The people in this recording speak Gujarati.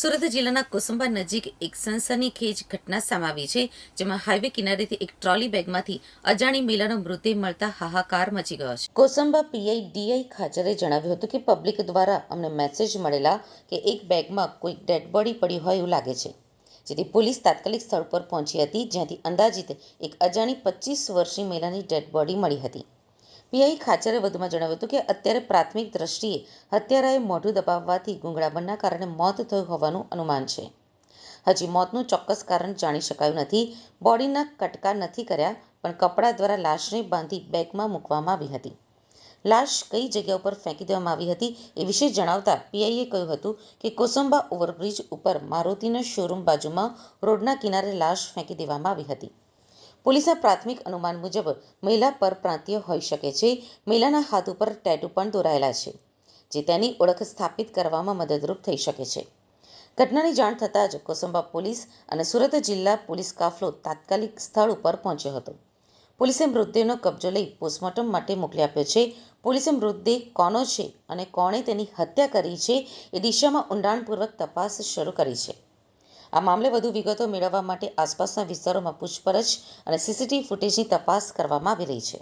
સુરત જિલ્લાના કુસુંબા નજીક એક સનસનીખેજ ઘટના સામે છે, જેમાં હાઈવે કિનારેથી એક ટ્રોલી બેગમાંથી અજાણી મહિલાનો મૃતદેહ મળતા હાહાકાર મચી ગયો છે. કોસંબા પીઆઈ ડીઆઈ ખાચરે જણાવ્યું હતું કે પબ્લિક દ્વારા અમને મેસેજ મળેલા કે એક બેગમાં કોઈ ડેડ બોડી પડી હોય એવું લાગે છે, જેથી પોલીસ તાત્કાલિક સ્થળ પર પહોંચી હતી, જ્યાંથી અંદાજિત એક અજાણી પચીસ વર્ષની મહિલાની ડેડ બોડી મળી હતી. પીઆઈ ખાચરે વધુમાં જણાવ્યું હતું કે અત્યારે પ્રાથમિક દ્રષ્ટિએ હત્યારાએ મોઢું દબાવવાથી ગુંગળામણના કારણે મોત થયું હોવાનું અનુમાન છે. હજી મોતનું ચોક્કસ કારણ જાણી શકાયું નથી. બોડીના કટકા નથી કર્યા, પણ કપડા દ્વારા લાશને બાંધી બેગમાં મૂકવામાં આવી હતી. લાશ કઈ જગ્યા ઉપર ફેંકી દેવામાં આવી હતી એ વિશે જણાવતા પીઆઈએ કહ્યું હતું કે કોસંબા ઓવરબ્રિજ ઉપર મારુતિના શોરૂમ બાજુમાં રોડના કિનારે લાશ ફેંકી દેવામાં આવી હતી. પોલીસના પ્રાથમિક અનુમાન મુજબ મહિલા પરપ્રાંતીય હોઈ શકે છે. મહિલાના હાથ ઉપર ટેટુ પણ દોરાયેલા છે, જે તેની ઓળખ સ્થાપિત કરવામાં મદદરૂપ થઈ શકે છે. ઘટનાની જાણ થતાં જ કોસંબા પોલીસ અને સુરત જિલ્લા પોલીસ કાફલો તાત્કાલિક સ્થળ ઉપર પહોંચ્યો હતો. પોલીસે મૃતદેહનો કબજો લઈ પોસ્ટમોર્ટમ માટે મોકલી આપ્યો છે. પોલીસે મૃતદેહ કોનો છે અને કોણે તેની હત્યા કરી છે એ દિશામાં ઊંડાણપૂર્વક તપાસ શરૂ કરી છે. આ મામલે વધુ વિગતો મેળવવા માટે આસપાસના વિસ્તારોમાં પૂછપરછ અને સીસીટીવી ફૂટેજની તપાસ કરવામાં આવી રહી છે.